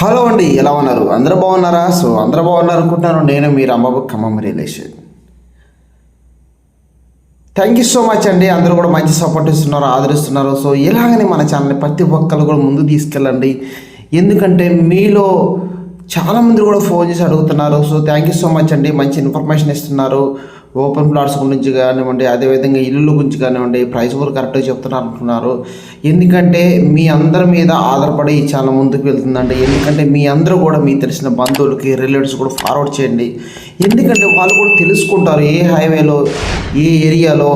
Hello అండి ఎలా ఉన్నారు? అందరూ బాగున్నారా? సో అందరూ బాగున్నారు అనుకుంటున్నాను నేను మీ Rambabu Khammam relation thank you so much అండి. అందరూ కూడా మంచి సపోర్ట్ ఇస్తున్నారు ఆదరిస్తున్నారు. సో ఇలాగనే మన ఛానల్ని ప్రతి ఒక్కరు కూడా ముందు తీసుకెళ్ళండి. ఎందుకంటే మీలో చాలామంది కూడా ఫోన్ చేసి అడుగుతున్నారు. So thank you so much అండి. మంచి ఇన్ఫర్మేషన్ ఇస్తున్నారు. ఓపెన్ ప్లాట్స్ గురించి కానివ్వండి అదేవిధంగా ఇల్లుల గురించి కానివ్వండి ప్రైస్ కూడా కరెక్ట్గా చెప్తున్నారు అనుకున్నారు ఎందుకంటే మీ అందరి మీద ఆధారపడి చాలా ముందుకు వెళ్తుందండి. ఎందుకంటే మీ అందరూ కూడా మీ తెలిసిన బంధువులకి రిలేటివ్స్ కూడా ఫార్వర్డ్ చేయండి. ఎందుకంటే వాళ్ళు కూడా తెలుసుకుంటారు ఏ హైవేలో ఏ ఏరియాలో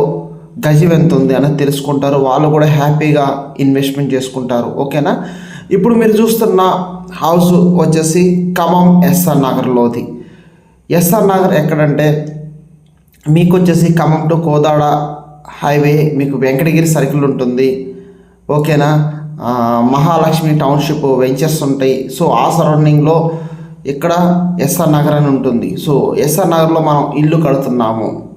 గజం ఎంత ఉంది అని తెలుసుకుంటారు. వాళ్ళు కూడా హ్యాపీగా ఇన్వెస్ట్మెంట్ చేసుకుంటారు. ఓకేనా? ఇప్పుడు మీరు చూస్తున్న హౌస్ వచ్చేసి ఖమ్మం ఎస్ఆర్ నగర్లోది ఎస్ఆర్ నగర్ ఎక్కడంటే మీకు వచ్చేసి ఖమ్మం టు కోదాడ హైవే మీకు వెంకటగిరి సర్కిల్ ఉంటుంది. ఓకేనా? మహాలక్ష్మి టౌన్షిప్ వెంచర్స్ ఉంటాయి. సో ఆ సరౌండింగ్లో ఇక్కడ ఎస్ఆర్ నగర్ అని ఉంటుంది. సో ఎస్ఆర్ నగర్లో మనం ఇల్లు కడుతున్నాము.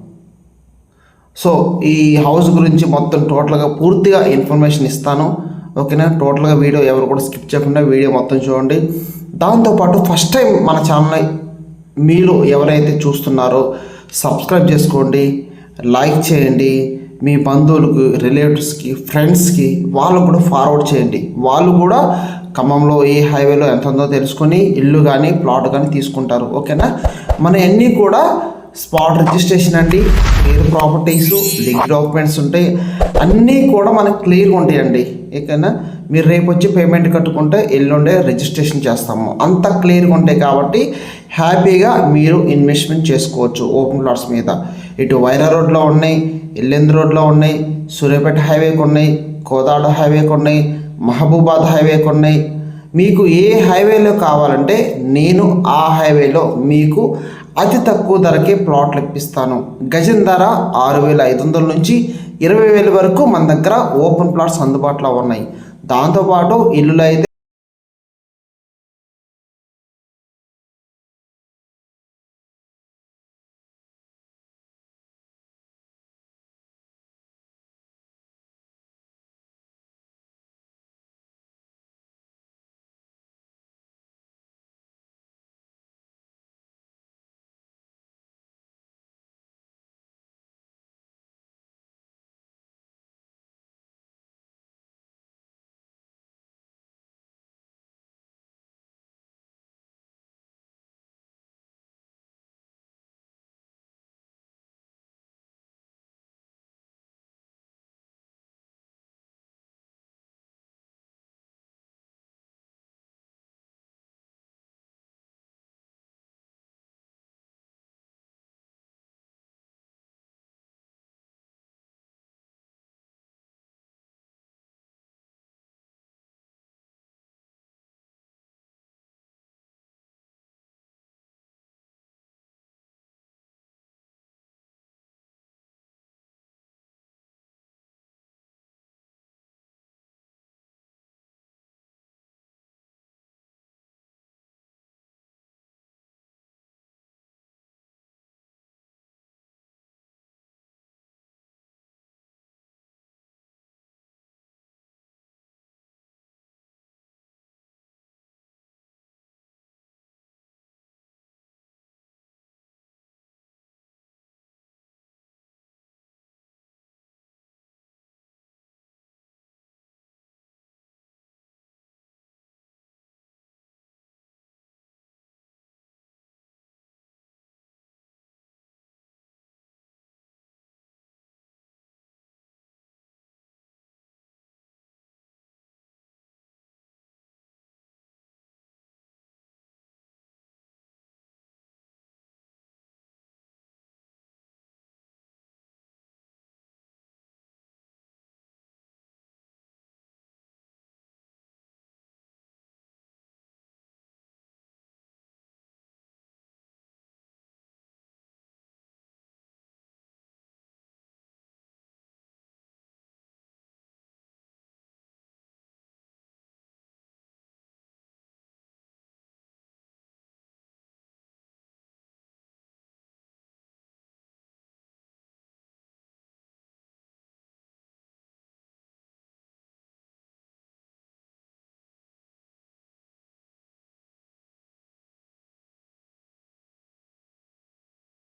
సో ఈ హౌస్ గురించి మొత్తం టోటల్గా పూర్తిగా ఇన్ఫర్మేషన్ ఇస్తాను. ఓకేనా? టోటల్గా వీడియో ఎవరు కూడా స్కిప్ చేయకుండా వీడియో మొత్తం చూడండి. దాంతోపాటు ఫస్ట్ టైం మన ఛానల్ మీరు ఎవరైతే చూస్తున్నారో సబ్స్క్రైబ్ చేసుకోండి లైక్ చేయండి మీ బంధువులకు రిలేటివ్స్కి ఫ్రెండ్స్కి వాళ్ళు కూడా ఫార్వర్డ్ చేయండి. వాళ్ళు కూడా ఖమ్మంలో ఏ హైవేలో ఎంత ఉందో తెలుసుకొని ఇల్లు కానీ ప్లాట్ కానీ తీసుకుంటారు. ఓకేనా? మన అన్నీ కూడా స్పాట్ రిజిస్ట్రేషన్ అండి పేరు ప్రాపర్టీస్ లీగ్ డాక్యుమెంట్స్ ఉంటాయి. అన్నీ కూడా మనకు క్లియర్గా ఉంటాయండి. ఏకైనా మీరు రేపు వచ్చి పేమెంట్ కట్టుకుంటే ఎల్లుండే రిజిస్ట్రేషన్ చేస్తాము. అంత క్లియర్గా ఉంటాయి కాబట్టి హ్యాపీగా మీరు ఇన్వెస్ట్మెంట్ చేసుకోవచ్చు ఓపెన్ ప్లాట్స్ మీద. ఇటు వైరా రోడ్లో ఉన్నాయి ఎల్లెందు రోడ్లో ఉన్నాయి సూర్యాపేట హైవేకి ఉన్నాయి కోదాడ హైవేకి ఉన్నాయి మహబూబాద్ హైవేకి ఉన్నాయి మీకు ఏ హైవేలో కావాలంటే నేను ఆ హైవేలో మీకు అతి తక్కువ ధరకే ప్లాట్లు ఇప్పిస్తాను గజం ధర ఆరు వేల ఐదు వందల నుంచి ఇరవై వేల వరకు మన దగ్గర ఓపెన్ ప్లాట్స్ అందుబాటులో ఉన్నాయి. దాంతోపాటు ఇల్లులు అయితే